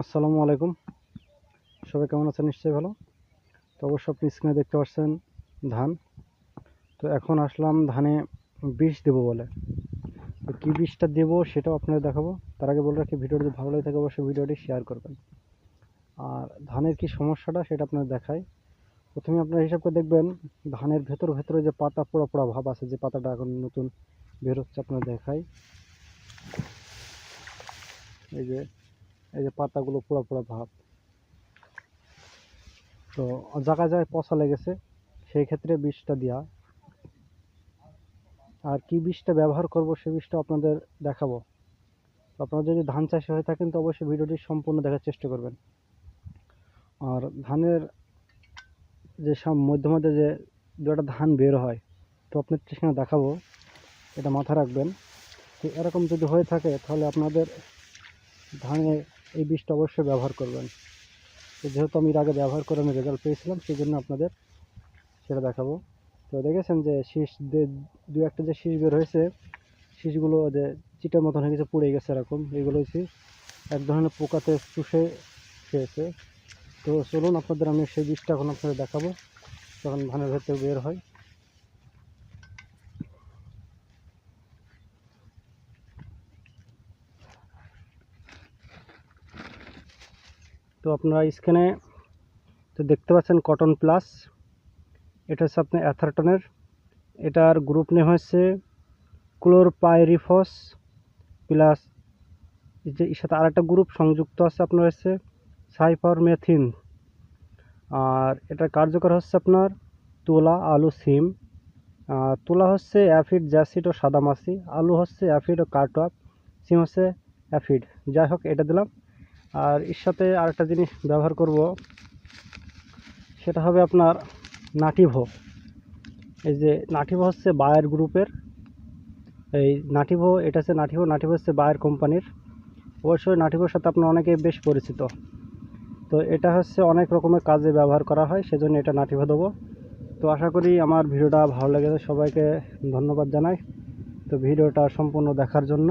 আসসালামু আলাইকুম। সবাই কেমন আছেন? নিশ্চয়ই ভালো। তো অবশ্য আপনি স্ক্রিনে দেখতে পাচ্ছেন ধান। তো এখন আসলাম ধানে বিষ দেবো বলে। তো কী বিষটা দেবো সেটাও আপনাদের দেখাবো। তার আগে বলে রাখি, ভিডিওটি যদি ভালো লাগে থাকে অবশ্যই ভিডিওটি শেয়ার করবেন। আর ধানের কি সমস্যাটা সেটা আপনাদের দেখাই। প্রথমে আপনারা হিসাব করে দেখবেন, ধানের ভেতর ভেতরে যে পাতা, পোড়া পোড়া ভাব আছে, যে পাতাটা এখন নতুন বের হচ্ছে, আপনাদের দেখাই। এই যে এই যে পাতাগুলো পোড়া পোড়া ভাব তো জায়গায় জায়গায় পচা লেগেছে, সেই ক্ষেত্রে বিষটা দেওয়া আর কি বিষটা ব্যবহার করব সে বিষটা আপনাদের দেখাবো। আপনারা যদি ধান চাষি হয়ে থাকেন, তো অবশ্যই ভিডিওটি সম্পূর্ণ দেখার চেষ্টা করবেন। আর ধানের যে সব মধ্যে মধ্যে যে দু একটা ধান বের হয়, তো আপনার সেখানে দেখাবো। এটা মাথায় রাখবেন। তো এরকম যদি হয়ে থাকে, তাহলে আপনাদের ধানে এই বীজটা অবশ্যই ব্যবহার করবেন। তো যেহেতু আমি এর আগে ব্যবহার করে আমি রেজাল্ট পেয়েছিলাম সেই জন্য আপনাদের সেটা দেখাবো। তো দেখেছেন যে শীষ দে- একটা যে শীষ বের হয়েছে, শীষগুলো যে চিটার মতন হয়ে গেছে, পুড়ে গেছে এরকম, এগুলো হচ্ছে এক ধরনের পোকাতে চুষে খেয়েছে। তো চলুন আপনাদের আমি সেই বীজটা এখন আপনাদের দেখাবো, যখন ধানের ভেতরে বের হয়। তো আপনারা স্ক্রিনে তো দেখতে পাচ্ছেন কটন প্লাস এটা হচ্ছে আপনার অ্যাথারটনের এটার গ্রুপ নেম হচ্ছে ক্লোরপাইরিফস প্লাস যে, এর সাথে আরেকটা গ্রুপ সংযুক্ত আছে আপনার হচ্ছে সাইপারমেথিন আর এটা কার্যকর হচ্ছে আপনার তুলা, আলু, সিম। আর তুলা হচ্ছে অ্যাফিড জ্যাসিড ও সাদামাছি আলু হচ্ছে অ্যাফিড ও কার্টপ সিম হচ্ছে অ্যাফিড যাই হোক, এটা দিলাম। আর এর সাথে আরেকটা জিনিস ব্যবহার করব, সেটা হবে আপনার নাটিভো। এই যে নাটিভো হচ্ছে বায়ার গ্রুপের, এই নাটিভো, এটা হচ্ছে নাটিভো নাটিভো হচ্ছে বায়ার কোম্পানির। অবশ্যই নাটিভোর সাথে আপনার অনেকে বেশ পরিচিত। তো এটা হচ্ছে অনেক রকমের কাজে ব্যবহার করা হয়, সেজন্য এটা নাটিভো দেবো। তো আশা করি আমার ভিডিওটা ভালো লেগেছে, সবাইকে ধন্যবাদ জানাই। তো ভিডিওটা সম্পূর্ণ দেখার জন্য।